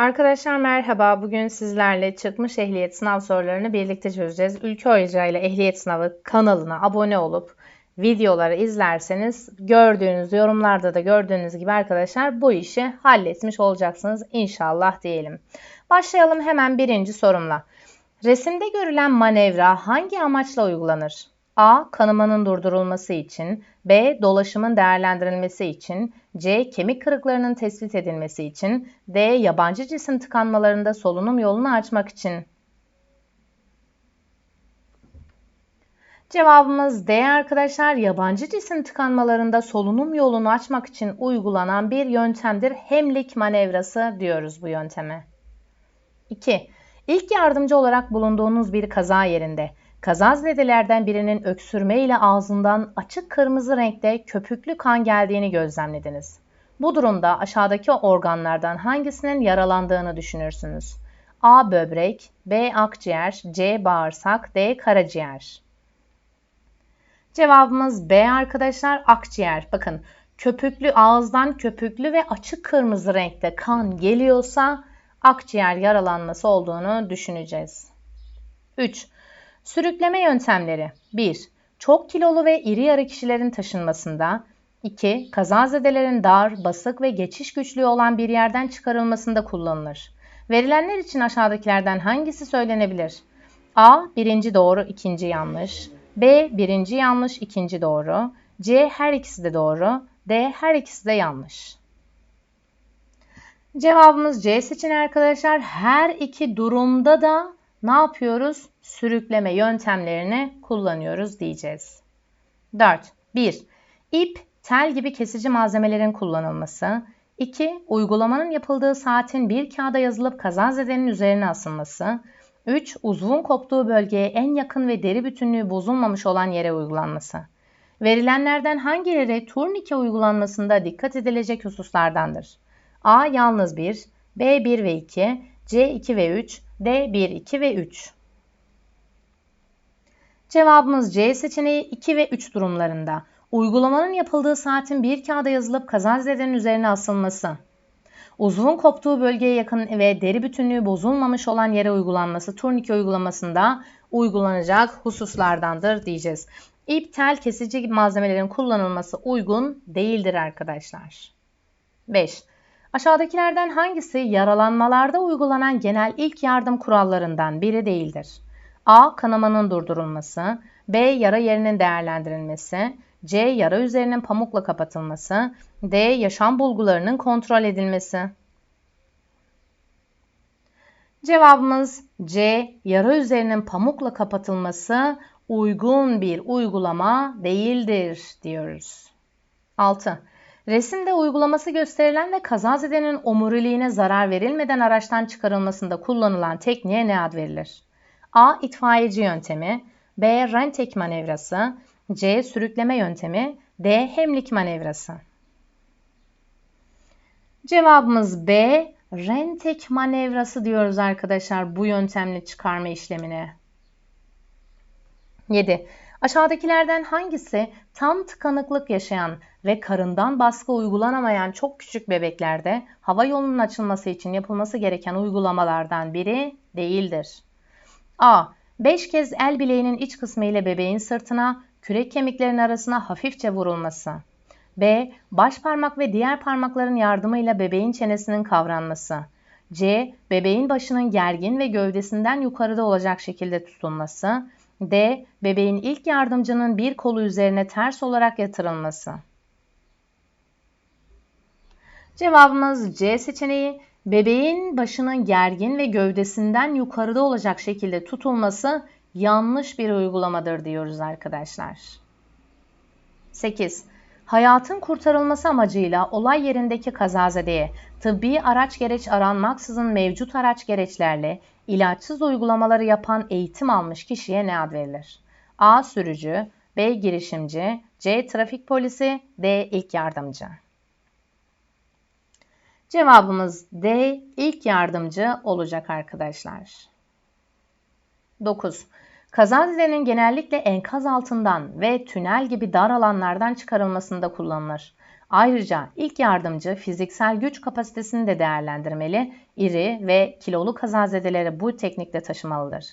Arkadaşlar merhaba. Bugün sizlerle çıkmış ehliyet sınav sorularını birlikte çözeceğiz. Ülke Hoca Ehliyet Sınavı kanalına abone olup videoları izlerseniz gördüğünüz yorumlarda da gördüğünüz gibi arkadaşlar bu işi halletmiş olacaksınız inşallah diyelim. Başlayalım hemen birinci sorumla. Resimde görülen manevra hangi amaçla uygulanır? A. Kanamanın durdurulması için. B. Dolaşımın değerlendirilmesi için. C. Kemik kırıklarının tespit edilmesi için. D. Yabancı cisim tıkanmalarında solunum yolunu açmak için. Cevabımız D arkadaşlar. Yabancı cisim tıkanmalarında solunum yolunu açmak için uygulanan bir yöntemdir. Hemlik manevrası diyoruz bu yönteme. 2. İlk yardımcı olarak bulunduğunuz bir kaza yerinde kazazedelerden birinin öksürme ile ağzından açık kırmızı renkte köpüklü kan geldiğini gözlemlediniz. Bu durumda aşağıdaki organlardan hangisinin yaralandığını düşünürsünüz. A. Böbrek, B. Akciğer, C. Bağırsak, D. Karaciğer. Cevabımız B arkadaşlar akciğer. Bakın köpüklü ağızdan köpüklü ve açık kırmızı renkte kan geliyorsa akciğer yaralanması olduğunu düşüneceğiz. 3. Sürükleme yöntemleri 1. Çok kilolu ve iri yarı kişilerin taşınmasında 2. Kazazedelerin dar, basık ve geçiş güçlüğü olan bir yerden çıkarılmasında kullanılır. Verilenler için aşağıdakilerden hangisi söylenebilir? A. Birinci doğru, ikinci yanlış. B. Birinci yanlış, ikinci doğru. C. Her ikisi de doğru. D. Her ikisi de yanlış. Cevabımız C seçeneği arkadaşlar. Her iki durumda da ne yapıyoruz? Sürükleme yöntemlerini kullanıyoruz diyeceğiz. 4. 1. İp, tel gibi kesici malzemelerin kullanılması. 2. Uygulamanın yapıldığı saatin bir kağıda yazılıp kazazedenin üzerine asılması. 3. Uzvun koptuğu bölgeye en yakın ve deri bütünlüğü bozulmamış olan yere uygulanması. Verilenlerden hangileri turnike uygulanmasında dikkat edilecek hususlardandır? A. Yalnız 1, B 1 ve 2, C 2 ve 3, D 1, 2 ve 3. Cevabımız C seçeneği 2 ve 3 durumlarında. Uygulamanın yapıldığı saatin bir kağıda yazılıp kazazedenin üzerine asılması. Uzvun koptuğu bölgeye yakın ve deri bütünlüğü bozulmamış olan yere uygulanması turnike uygulamasında uygulanacak hususlardandır diyeceğiz. İp, tel, kesici malzemelerin kullanılması uygun değildir arkadaşlar. 5. Aşağıdakilerden hangisi yaralanmalarda uygulanan genel ilk yardım kurallarından biri değildir? A. Kanamanın durdurulması. B. Yara yerinin değerlendirilmesi. C. Yara üzerinin pamukla kapatılması. D. Yaşam bulgularının kontrol edilmesi. Cevabımız C. Yara üzerinin pamukla kapatılması uygun bir uygulama değildir diyoruz. 6. Resimde uygulaması gösterilen ve kazazedenin omuriliğine zarar verilmeden araçtan çıkarılmasında kullanılan tekniğe ne ad verilir? A. İtfaiyeci yöntemi B. Rentek manevrası C. Sürükleme yöntemi D. Hemlik manevrası Cevabımız B. Rentek manevrası diyoruz arkadaşlar bu yöntemle çıkarma işlemine. 7. Aşağıdakilerden hangisi tam tıkanıklık yaşayan ve karından baskı uygulanamayan çok küçük bebeklerde hava yolunun açılması için yapılması gereken uygulamalardan biri değildir? A. 5 kez el bileğinin iç kısmı ile bebeğin sırtına, kürek kemiklerinin arasına hafifçe vurulması. B. Baş parmak ve diğer parmakların yardımıyla bebeğin çenesinin kavranması. C. Bebeğin başının gergin ve gövdesinden yukarıda olacak şekilde tutulması. D. Bebeğin ilk yardımcının bir kolu üzerine ters olarak yatırılması. Cevabımız C seçeneği. Bebeğin başının gergin ve gövdesinden yukarıda olacak şekilde tutulması yanlış bir uygulamadır diyoruz arkadaşlar. 8. Hayatın kurtarılması amacıyla olay yerindeki kazazedeye tıbbi araç gereç aranmaksızın mevcut araç gereçlerle ilaçsız uygulamaları yapan eğitim almış kişiye ne ad verilir? A. Sürücü B. Girişimci C. Trafik polisi D. İlk yardımcı Cevabımız D. İlk yardımcı olacak arkadaşlar. 9. Kazazedenin genellikle enkaz altından ve tünel gibi dar alanlardan çıkarılmasında kullanılır. Ayrıca ilk yardımcı fiziksel güç kapasitesini de değerlendirmeli, iri ve kilolu kazazedeleri bu teknikle taşımalıdır.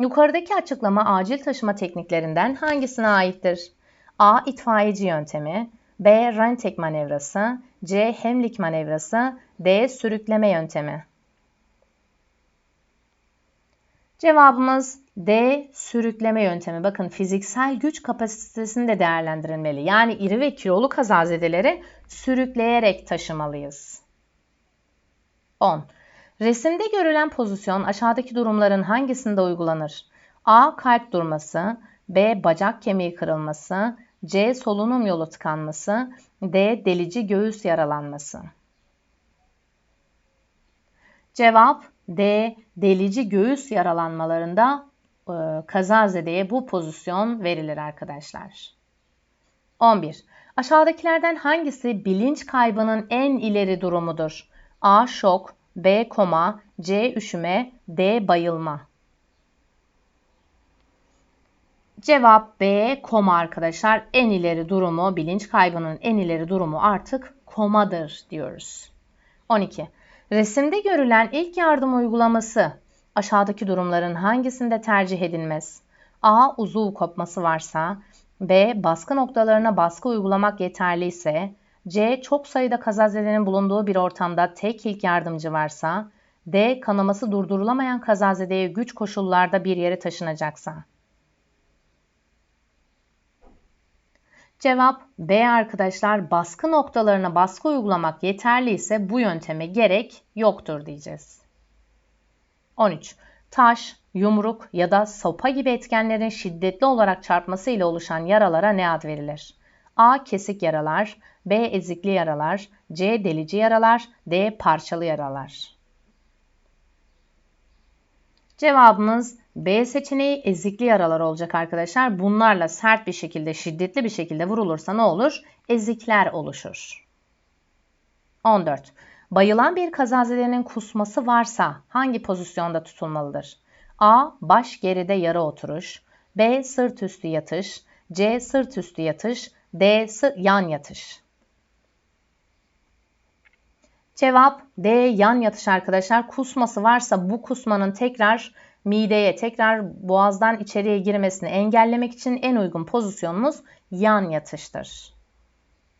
Yukarıdaki açıklama acil taşıma tekniklerinden hangisine aittir? A. İtfaiyeci yöntemi B. Rentek manevrası C. Hemlik manevrası D. Sürükleme yöntemi Cevabımız D. Sürükleme yöntemi. Bakın fiziksel güç kapasitesini de değerlendirilmeli. Yani iri ve kilolu kazazedeleri sürükleyerek taşımalıyız. 10. Resimde görülen pozisyon aşağıdaki durumların hangisinde uygulanır? A. Kalp durması B. Bacak kemiği kırılması C. Solunum yolu tıkanması D. Delici göğüs yaralanması Cevap D. Delici göğüs yaralanmalarında e, kazazedeye bu pozisyon verilir arkadaşlar. 11. Aşağıdakilerden hangisi bilinç kaybının en ileri durumudur? A. Şok B. Koma C. Üşüme D. Bayılma Cevap B. Koma arkadaşlar. En ileri durumu, bilinç kaybının en ileri durumu artık komadır diyoruz. 12. Resimde görülen ilk yardım uygulaması aşağıdaki durumların hangisinde tercih edilmez? A. Uzuv kopması varsa B. Baskı noktalarına baskı uygulamak yeterli ise C. Çok sayıda kazazedenin bulunduğu bir ortamda tek ilk yardımcı varsa D. Kanaması durdurulamayan kazazedeye güç koşullarda bir yere taşınacaksa Cevap B arkadaşlar baskı noktalarına baskı uygulamak yeterli ise bu yönteme gerek yoktur diyeceğiz. 13. Taş, yumruk ya da sopa gibi etkenlerin şiddetli olarak çarpması ile oluşan yaralara ne ad verilir? A. Kesik yaralar, B. Ezikli yaralar, C. Delici yaralar, D. Parçalı yaralar. Cevabımız B seçeneği ezikli yaralar olacak arkadaşlar. Bunlarla sert bir şekilde, şiddetli bir şekilde vurulursa ne olur? Ezikler oluşur. 14. Bayılan bir kazazedenin kusması varsa hangi pozisyonda tutulmalıdır? A. Baş geride yarı oturuş. B. Sırt üstü yatış. C. Sırt üstü yatış. D. Yan yatış. Cevap D. Yan yatış arkadaşlar. Kusması varsa bu kusmanın tekrar mideye, tekrar boğazdan içeriye girmesini engellemek için en uygun pozisyonumuz yan yatıştır.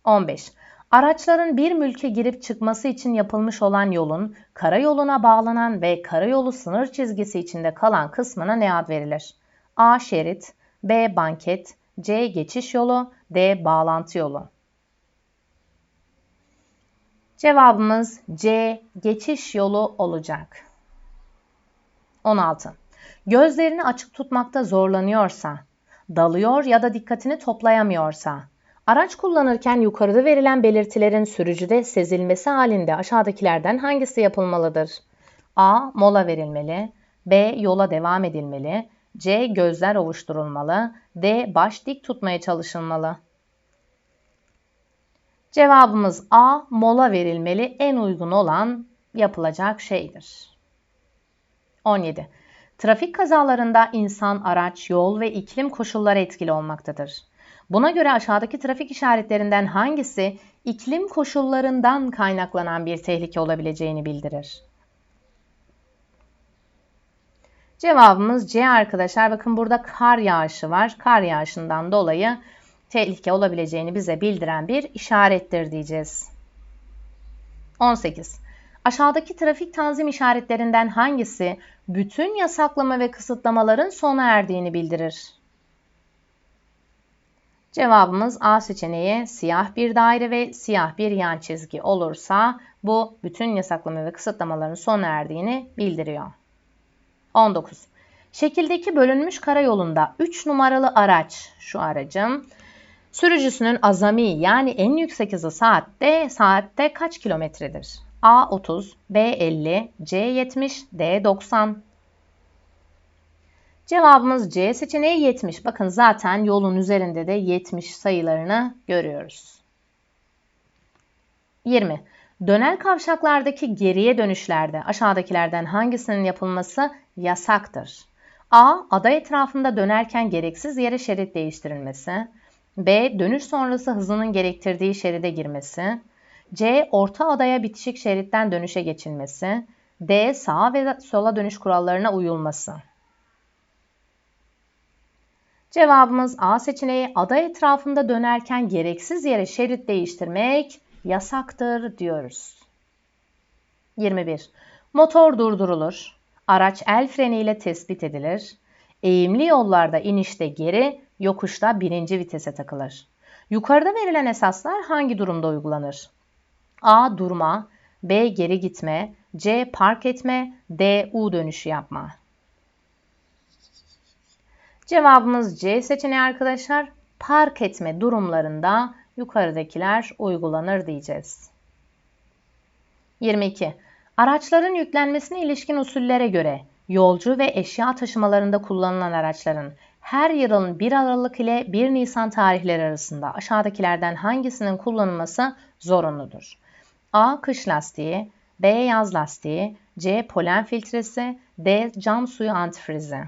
15. Araçların bir mülke girip çıkması için yapılmış olan yolun karayoluna bağlanan ve karayolu sınır çizgisi içinde kalan kısmına ne ad verilir? A. Şerit B. Banket C. Geçiş yolu D. Bağlantı yolu Cevabımız C. Geçiş yolu olacak. 16. Gözlerini açık tutmakta zorlanıyorsa, dalıyor ya da dikkatini toplayamıyorsa, araç kullanırken yukarıda verilen belirtilerin sürücüde sezilmesi halinde aşağıdakilerden hangisi yapılmalıdır? A. Mola verilmeli. B. Yola devam edilmeli. C. Gözler ovuşturulmalı. D. Baş dik tutmaya çalışılmalı. Cevabımız A. Mola verilmeli en uygun olan yapılacak şeydir. 17. Trafik kazalarında insan, araç, yol ve iklim koşulları etkili olmaktadır. Buna göre aşağıdaki trafik işaretlerinden hangisi iklim koşullarından kaynaklanan bir tehlike olabileceğini bildirir? Cevabımız C arkadaşlar. Bakın burada kar yağışı var. Kar yağışından dolayı tehlike olabileceğini bize bildiren bir işarettir diyeceğiz. 18. Aşağıdaki trafik tanzim işaretlerinden hangisi bütün yasaklama ve kısıtlamaların sona erdiğini bildirir? Cevabımız A seçeneği siyah bir daire ve siyah bir yan çizgi olursa bu bütün yasaklama ve kısıtlamaların sona erdiğini bildiriyor. 19. Şekildeki bölünmüş karayolunda 3 numaralı araç, şu aracım, sürücüsünün azami yani en yüksek hızı saatte saatte kaç kilometredir? A 30, B 50, C 70, D 90. Cevabımız C seçeneği 70. Bakın zaten yolun üzerinde de 70 sayılarını görüyoruz. 20. Dönel kavşaklardaki geriye dönüşlerde aşağıdakilerden hangisinin yapılması yasaktır? A. Ada etrafında dönerken gereksiz yere şerit değiştirilmesi. B. Dönüş sonrası hızının gerektirdiği şeride girmesi. C. Orta adaya bitişik şeritten dönüşe geçilmesi. D. Sağa ve sola dönüş kurallarına uyulması. Cevabımız A seçeneği ada etrafında dönerken gereksiz yere şerit değiştirmek yasaktır diyoruz. 21. Motor durdurulur. Araç el freniyle tespit edilir. Eğimli yollarda inişte geri, yokuşta birinci vitese takılır. Yukarıda verilen esaslar hangi durumda uygulanır? A. Durma B. Geri gitme C. Park etme D. U dönüşü yapma. Cevabımız C seçeneği arkadaşlar. Park etme durumlarında yukarıdakiler uygulanır diyeceğiz. 22. Araçların yüklenmesine ilişkin usullere göre yolcu ve eşya taşımalarında kullanılan araçların her yılın 1 Aralık ile 1 Nisan tarihleri arasında aşağıdakilerden hangisinin kullanılması zorunludur? A. Kış lastiği B. Yaz lastiği C. Polen filtresi D. Cam suyu antifrizi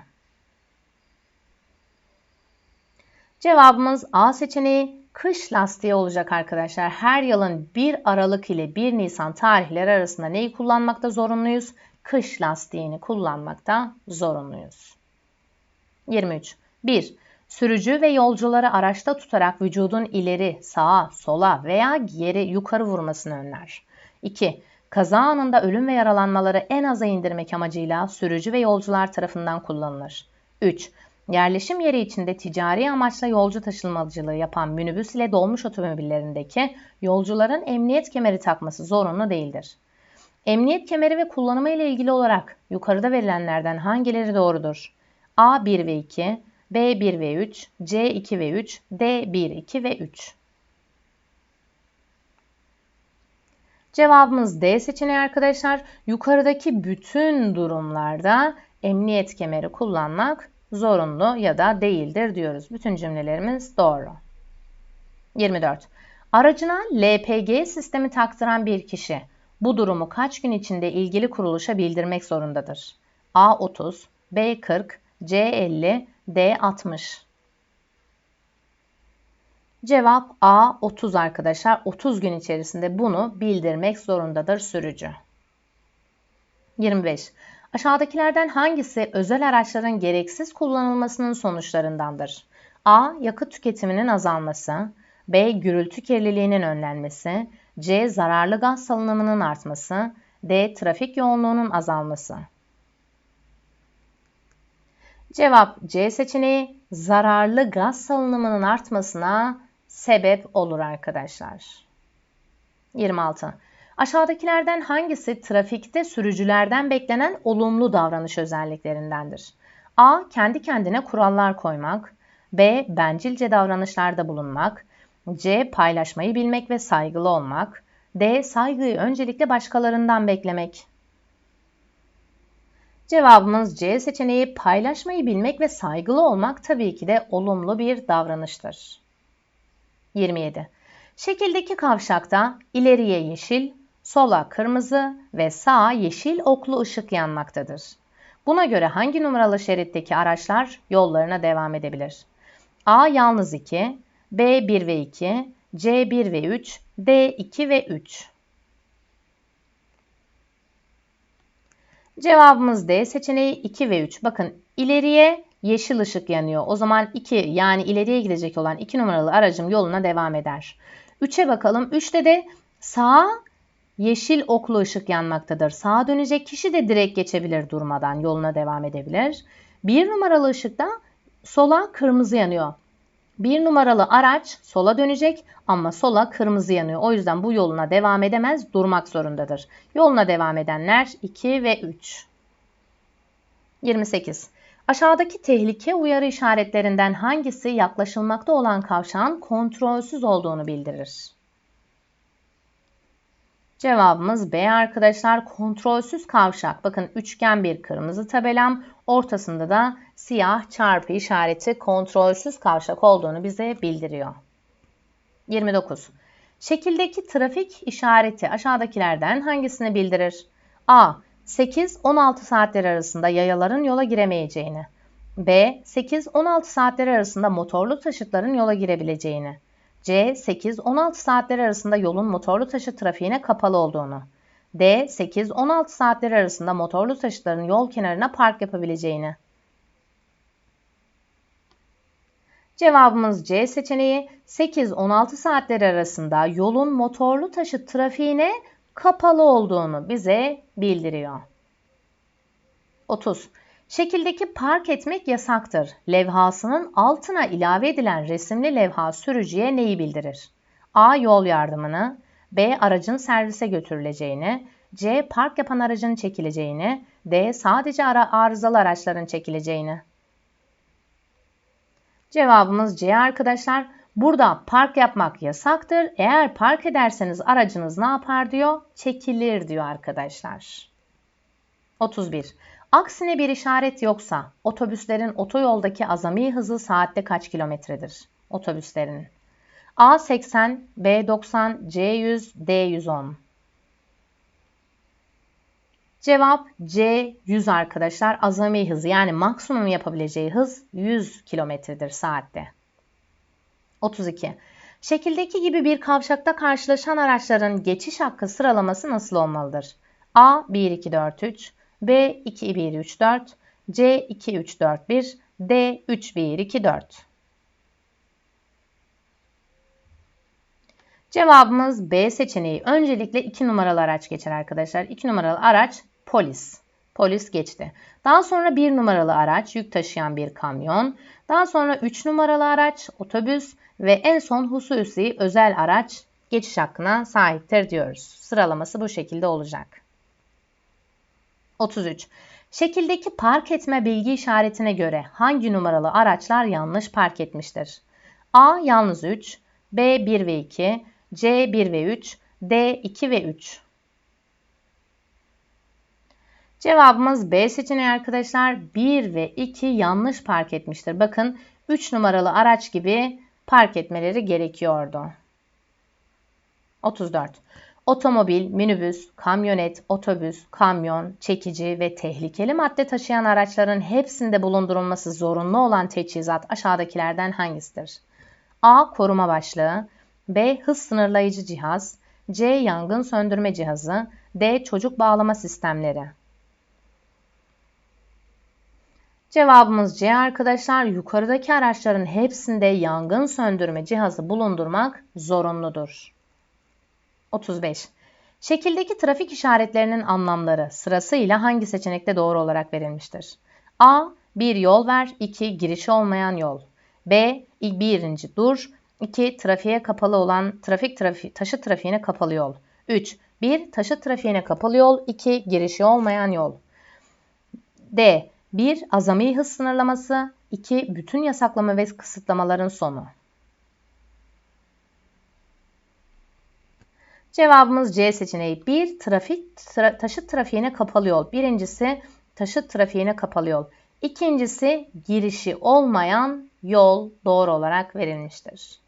Cevabımız A seçeneği kış lastiği olacak arkadaşlar. Her yılın 1 Aralık ile 1 Nisan tarihleri arasında neyi kullanmakta zorunluyuz? Kış lastiğini kullanmakta zorunluyuz. 23. 1. Sürücü ve yolcuları araçta tutarak vücudun ileri, sağa, sola veya geri, yukarı vurmasını önler. 2. Kaza anında ölüm ve yaralanmaları en aza indirmek amacıyla sürücü ve yolcular tarafından kullanılır. 3. Yerleşim yeri içinde ticari amaçla yolcu taşımacılığı yapan minibüs ile dolmuş otomobillerindeki yolcuların emniyet kemeri takması zorunlu değildir. Emniyet kemeri ve kullanımı ile ilgili olarak yukarıda verilenlerden hangileri doğrudur? A 1 ve 2, B 1 ve 3, C 2 ve 3, D 1, 2 ve 3. Cevabımız D seçeneği arkadaşlar. Yukarıdaki bütün durumlarda emniyet kemeri kullanmak zorunlu ya da değildir diyoruz. Bütün cümlelerimiz doğru. 24. Aracına LPG sistemi taktıran bir kişi bu durumu kaç gün içinde ilgili kuruluşa bildirmek zorundadır? A 30, B 40, C 50, D 60. Cevap A 30 arkadaşlar. 30 gün içerisinde bunu bildirmek zorundadır sürücü. 25. Aşağıdakilerden hangisi özel araçların gereksiz kullanılmasının sonuçlarındandır? A. Yakıt tüketiminin azalması. B. Gürültü kirliliğinin önlenmesi. C. Zararlı gaz salınımının artması. D. Trafik yoğunluğunun azalması. Cevap C seçeneği zararlı gaz salınımının artmasına sebep olur arkadaşlar. 26. Aşağıdakilerden hangisi trafikte sürücülerden beklenen olumlu davranış özelliklerindendir? A. Kendi kendine kurallar koymak. B. Bencilce davranışlarda bulunmak. C. Paylaşmayı bilmek ve saygılı olmak. D. Saygıyı öncelikle başkalarından beklemek. Cevabımız C seçeneği paylaşmayı bilmek ve saygılı olmak tabii ki de olumlu bir davranıştır. 27. Şekildeki kavşakta ileriye yeşil, sola kırmızı ve sağa yeşil oklu ışık yanmaktadır. Buna göre hangi numaralı şeritteki araçlar yollarına devam edebilir? A yalnız 2, B 1 ve 2, C 1 ve 3, D 2 ve 3. Cevabımız D seçeneği 2 ve 3. Bakın ileriye yeşil ışık yanıyor. O zaman 2 yani ileriye gidecek olan 2 numaralı aracım yoluna devam eder. 3'e bakalım. 3'te de sağa yeşil oklu ışık yanmaktadır. Sağa dönecek kişi de direkt geçebilir durmadan yoluna devam edebilir. 1 numaralı ışıkta sola kırmızı yanıyor. Bir numaralı araç sola dönecek ama sola kırmızı yanıyor. O yüzden bu yoluna devam edemez, durmak zorundadır. Yoluna devam edenler 2 ve 3. 28. Aşağıdaki tehlike uyarı işaretlerinden hangisi yaklaşılmakta olan kavşağın kontrolsüz olduğunu bildirir? Cevabımız B arkadaşlar. Kontrolsüz kavşak. Bakın üçgen bir kırmızı tabelam. Ortasında da siyah çarpı işareti kontrolsüz kavşak olduğunu bize bildiriyor. 29. Şekildeki trafik işareti aşağıdakilerden hangisini bildirir? A. 8-16 saatler arasında yayaların yola giremeyeceğini. B. 8-16 saatleri arasında motorlu taşıtların yola girebileceğini. C. 8-16 saatleri arasında yolun motorlu taşıt trafiğine kapalı olduğunu. D. 8-16 saatleri arasında motorlu taşıtların yol kenarına park yapabileceğini. Cevabımız C seçeneği 8-16 saatleri arasında yolun motorlu taşıt trafiğine kapalı olduğunu bize bildiriyor. 30. Şekildeki park etmek yasaktır. Levhasının altına ilave edilen resimli levha sürücüye neyi bildirir? A. Yol yardımını B. Aracın servise götürüleceğini C. Park yapan aracın çekileceğini D. Sadece ara arızalı araçların çekileceğini Cevabımız C arkadaşlar. Burada park yapmak yasaktır. Eğer park ederseniz aracınız ne yapar diyor? Çekilir diyor arkadaşlar. 31. Aksine bir işaret yoksa otobüslerin otoyoldaki azami hızı saatte kaç kilometredir? Otobüslerin. A 80, B 90, C 100, D 110. Cevap C 100 arkadaşlar. Azami hızı yani maksimum yapabileceği hız 100 kilometredir saatte. 32. Şekildeki gibi bir kavşakta karşılaşan araçların geçiş hakkı sıralaması nasıl olmalıdır? A 1 2 4 3, B 2 1 3 4, C 2 3 4 1, D 3 1 2 4. Cevabımız B seçeneği. Öncelikle 2 numaralı araç geçer arkadaşlar. 2 numaralı araç polis. Polis geçti. Daha sonra 1 numaralı araç yük taşıyan bir kamyon. Daha sonra 3 numaralı araç otobüs ve en son hususi özel araç geçiş hakkına sahiptir diyoruz. Sıralaması bu şekilde olacak. 33. Şekildeki park etme bilgi işaretine göre hangi numaralı araçlar yanlış park etmiştir? A yalnız 3, B 1 ve 2, C 1 ve 3, D 2 ve 3. Cevabımız B seçeneği arkadaşlar. 1 ve 2 yanlış park etmiştir. Bakın 3 numaralı araç gibi park etmeleri gerekiyordu. 34. Otomobil, minibüs, kamyonet, otobüs, kamyon, çekici ve tehlikeli madde taşıyan araçların hepsinde bulundurulması zorunlu olan teçhizat aşağıdakilerden hangisidir? A. Koruma başlığı B. Hız sınırlayıcı cihaz C. Yangın söndürme cihazı D. Çocuk bağlama sistemleri Cevabımız C arkadaşlar. Yukarıdaki araçların hepsinde yangın söndürme cihazı bulundurmak zorunludur. 35. Şekildeki trafik işaretlerinin anlamları sırasıyla hangi seçenekte doğru olarak verilmiştir? A. Bir yol ver. 2. Girişi olmayan yol. B. Birinci dur. 2. Trafiğe kapalı olan trafik trafi, taşıt trafiğine kapalı yol. 3. 1. Taşıt trafiğine kapalı yol. 2. Girişi olmayan yol. D. 1. Azami hız sınırlaması. 2. Bütün yasaklama ve kısıtlamaların sonu. Cevabımız C seçeneği. 1. Trafik, tra taşıt trafiğine kapalı yol. Birincisi taşıt trafiğine kapalı yol. İkincisi girişi olmayan yol doğru olarak verilmiştir.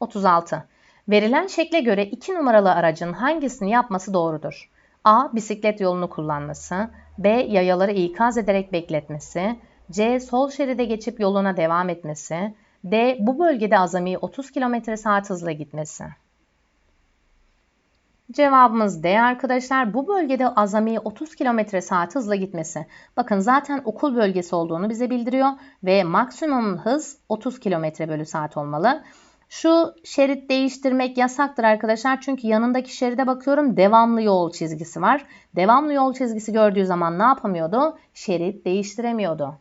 36. Verilen şekle göre 2 numaralı aracın hangisini yapması doğrudur? A. Bisiklet yolunu kullanması. B. Yayaları ikaz ederek bekletmesi. C. Sol şeride geçip yoluna devam etmesi. D. Bu bölgede azami 30 km saat hızla gitmesi. Cevabımız D arkadaşlar. Bu bölgede azami 30 km saat hızla gitmesi. Bakın zaten okul bölgesi olduğunu bize bildiriyor ve maksimum hız 30 km bölü saat olmalı. Şu şerit değiştirmek yasaktır arkadaşlar. Çünkü yanındaki şeride bakıyorum devamlı yol çizgisi var. Devamlı yol çizgisi gördüğü zaman ne yapamıyordu? Şerit değiştiremiyordu.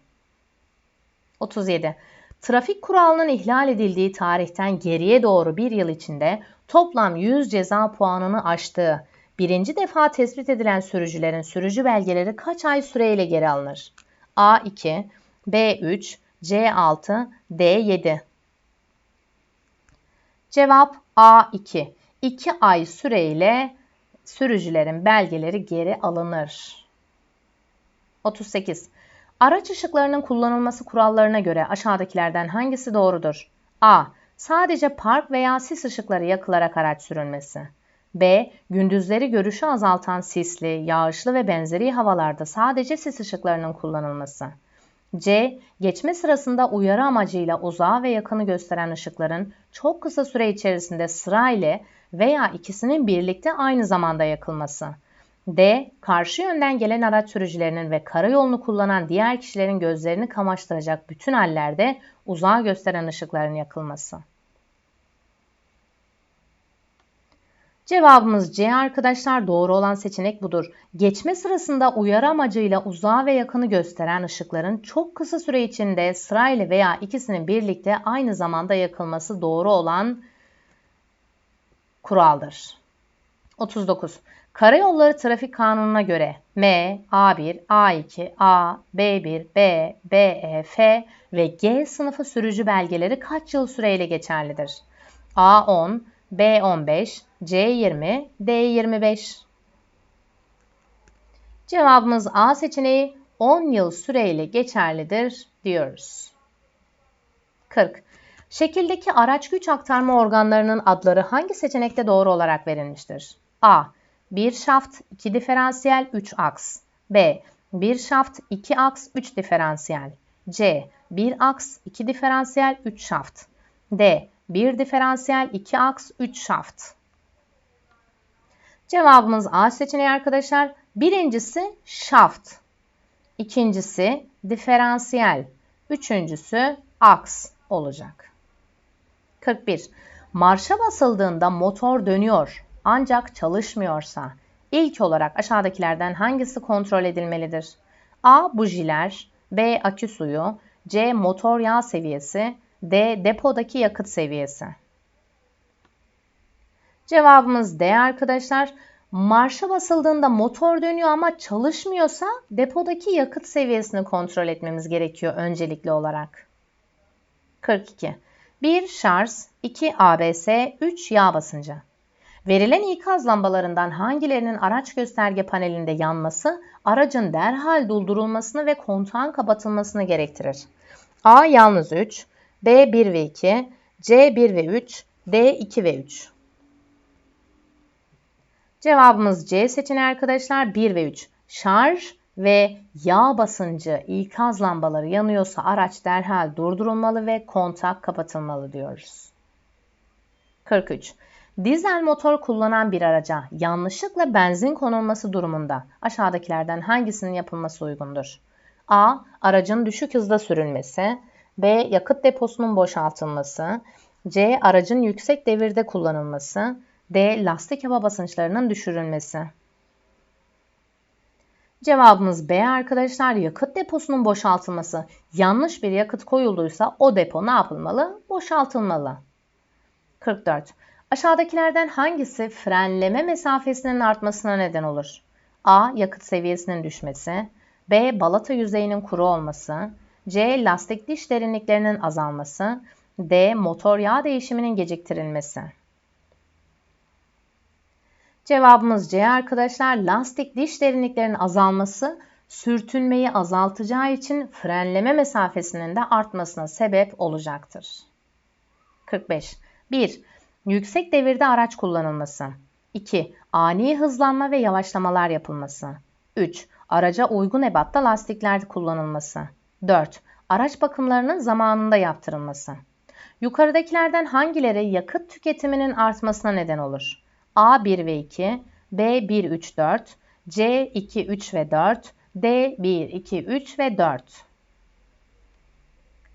37. Trafik kuralının ihlal edildiği tarihten geriye doğru bir yıl içinde toplam 100 ceza puanını aştığı birinci defa tespit edilen sürücülerin sürücü belgeleri kaç ay süreyle geri alınır? A2, B3, C6, D7. Cevap A2. 2 ay süreyle sürücülerin belgeleri geri alınır. 38. Araç ışıklarının kullanılması kurallarına göre aşağıdakilerden hangisi doğrudur? A. Sadece park veya sis ışıkları yakılarak araç sürülmesi. B. Gündüzleri görüşü azaltan sisli, yağışlı ve benzeri havalarda sadece sis ışıklarının kullanılması. C. Geçme sırasında uyarı amacıyla uzağı ve yakını gösteren ışıkların çok kısa süre içerisinde sırayla veya ikisinin birlikte aynı zamanda yakılması. D. Karşı yönden gelen araç sürücülerinin ve karayolunu kullanan diğer kişilerin gözlerini kamaştıracak bütün hallerde uzağı gösteren ışıkların yakılması. Cevabımız C arkadaşlar doğru olan seçenek budur. Geçme sırasında uyarı amacıyla uzağı ve yakını gösteren ışıkların çok kısa süre içinde sırayla veya ikisinin birlikte aynı zamanda yakılması doğru olan kuraldır. 39. Karayolları Trafik Kanunu'na göre M, A1, A2, A, B1, B, BE, F ve G sınıfı sürücü belgeleri kaç yıl süreyle geçerlidir? A10, B15, C20, D25. Cevabımız A seçeneği 10 yıl süreyle geçerlidir diyoruz. 40. Şekildeki araç güç aktarma organlarının adları hangi seçenekte doğru olarak verilmiştir? A. 1 şaft, 2 diferansiyel, 3 aks. B. 1 şaft, 2 aks, 3 diferansiyel. C. 1 aks, 2 diferansiyel, 3 şaft. D. 1 diferansiyel, 2 aks, 3 şaft. Cevabımız A seçeneği arkadaşlar. Birincisi şaft. İkincisi diferansiyel. Üçüncüsü aks olacak. 41. Marşa basıldığında motor dönüyor ancak çalışmıyorsa ilk olarak aşağıdakilerden hangisi kontrol edilmelidir? A. Bujiler B. Akü suyu C. Motor yağ seviyesi D. Depodaki yakıt seviyesi. Cevabımız D arkadaşlar. Marşa basıldığında motor dönüyor ama çalışmıyorsa depodaki yakıt seviyesini kontrol etmemiz gerekiyor öncelikli olarak. 42. 1 şarj, 2 ABS, 3 yağ basıncı. Verilen ikaz lambalarından hangilerinin araç gösterge panelinde yanması aracın derhal durdurulmasını ve kontağın kapatılmasını gerektirir. A yalnız 3, B 1 ve 2, C 1 ve 3, D 2 ve 3. Cevabımız C seçeneği arkadaşlar 1 ve 3. Şarj ve yağ basıncı ikaz lambaları yanıyorsa araç derhal durdurulmalı ve kontak kapatılmalı diyoruz. 43. Dizel motor kullanan bir araca yanlışlıkla benzin konulması durumunda aşağıdakilerden hangisinin yapılması uygundur? A. Aracın düşük hızda sürülmesi. B. Yakıt deposunun boşaltılması. C. Aracın yüksek devirde kullanılması. D. Lastik hava basınçlarının düşürülmesi. Cevabımız B arkadaşlar. Yakıt deposunun boşaltılması. Yanlış bir yakıt koyulduysa o depo ne yapılmalı? Boşaltılmalı. 44. Aşağıdakilerden hangisi frenleme mesafesinin artmasına neden olur? A. Yakıt seviyesinin düşmesi. B. Balata yüzeyinin kuru olması. C. Lastik diş derinliklerinin azalması. D. Motor yağ değişiminin geciktirilmesi. Cevabımız C arkadaşlar. Lastik diş derinliklerinin azalması sürtünmeyi azaltacağı için frenleme mesafesinin de artmasına sebep olacaktır. 45. 1. Yüksek devirde araç kullanılması. 2. Ani hızlanma ve yavaşlamalar yapılması. 3. Araca uygun ebatta lastikler kullanılması. 4. Araç bakımlarının zamanında yaptırılması. Yukarıdakilerden hangileri yakıt tüketiminin artmasına neden olur? A 1 ve 2, B 1 3 4, C 2 3 ve 4, D 1 2 3 ve 4.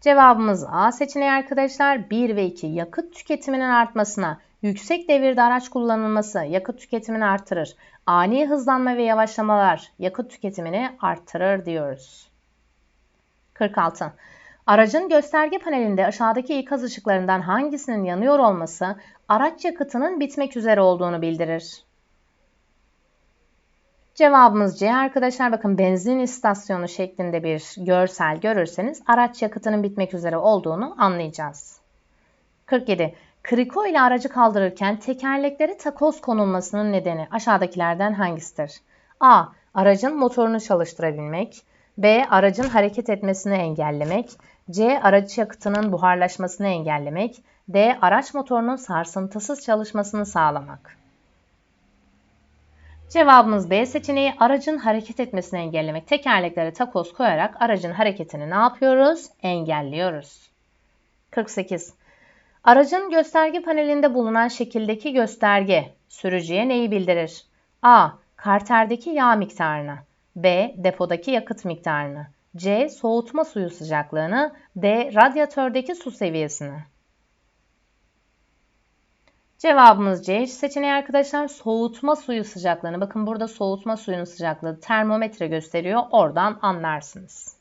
Cevabımız A seçeneği arkadaşlar. 1 ve 2 yakıt tüketiminin artmasına, yüksek devirde araç kullanılması yakıt tüketimini artırır. Ani hızlanma ve yavaşlamalar yakıt tüketimini artırır diyoruz. 46. Aracın gösterge panelinde aşağıdaki ikaz ışıklarından hangisinin yanıyor olması araç yakıtının bitmek üzere olduğunu bildirir. Cevabımız C arkadaşlar. Bakın benzin istasyonu şeklinde bir görsel görürseniz araç yakıtının bitmek üzere olduğunu anlayacağız. 47. Kriko ile aracı kaldırırken tekerleklere takoz konulmasının nedeni aşağıdakilerden hangisidir? A. Aracın motorunu çalıştırabilmek. B. Aracın hareket etmesini engellemek. C. Araç yakıtının buharlaşmasını engellemek. D. Araç motorunun sarsıntısız çalışmasını sağlamak. Cevabımız B seçeneği aracın hareket etmesini engellemek. Tekerleklere takoz koyarak aracın hareketini ne yapıyoruz? Engelliyoruz. 48. Aracın gösterge panelinde bulunan şekildeki gösterge sürücüye neyi bildirir? A. Karterdeki yağ miktarını. B. Depodaki yakıt miktarını. C. Soğutma suyu sıcaklığını. D. Radyatördeki su seviyesini. Cevabımız C seçeneği arkadaşlar soğutma suyu sıcaklığını. Bakın burada soğutma suyunun sıcaklığı termometre gösteriyor. Oradan anlarsınız.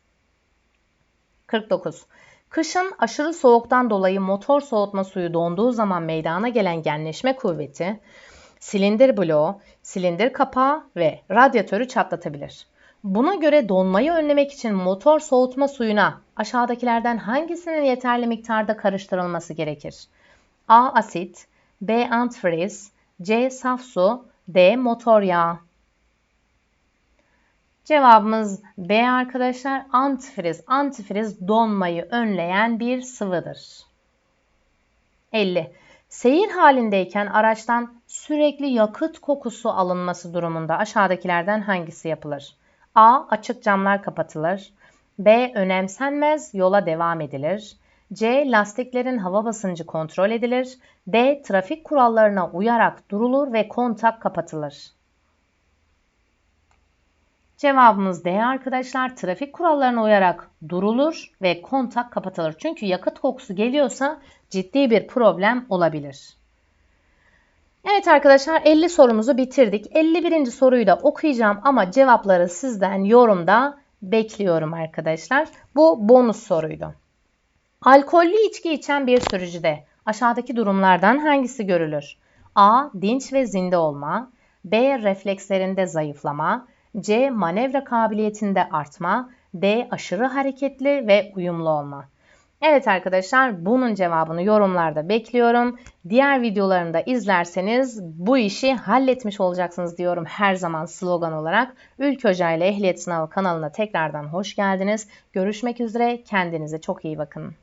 49. Kışın aşırı soğuktan dolayı motor soğutma suyu donduğu zaman meydana gelen genleşme kuvveti silindir bloğu, silindir kapağı ve radyatörü çatlatabilir. Buna göre donmayı önlemek için motor soğutma suyuna aşağıdakilerden hangisinin yeterli miktarda karıştırılması gerekir? A. Asit B. Antifriz C. Saf su D. Motor yağı Cevabımız B arkadaşlar. Antifriz. Antifriz donmayı önleyen bir sıvıdır. 50. Seyir halindeyken araçtan sürekli yakıt kokusu alınması durumunda aşağıdakilerden hangisi yapılır? A. Açık camlar kapatılır. B. Önemsenmez yola devam edilir. C. Lastiklerin hava basıncı kontrol edilir. D. Trafik kurallarına uyarak durulur ve kontak kapatılır. Cevabımız D arkadaşlar. Trafik kurallarına uyarak durulur ve kontak kapatılır. Çünkü yakıt kokusu geliyorsa ciddi bir problem olabilir. Evet arkadaşlar 50 sorumuzu bitirdik. 51. soruyu da okuyacağım ama cevapları sizden yorumda bekliyorum arkadaşlar. Bu bonus soruydu. Alkollü içki içen bir sürücüde aşağıdaki durumlardan hangisi görülür? A. Dinç ve zinde olma. B. Reflekslerinde zayıflama. C. Manevra kabiliyetinde artma. D. Aşırı hareketli ve uyumlu olma. Evet arkadaşlar bunun cevabını yorumlarda bekliyorum. Diğer videolarını da izlerseniz bu işi halletmiş olacaksınız diyorum her zaman slogan olarak. Ülke Hoca ile Ehliyet Sınavı kanalına tekrardan hoş geldiniz. Görüşmek üzere kendinize çok iyi bakın.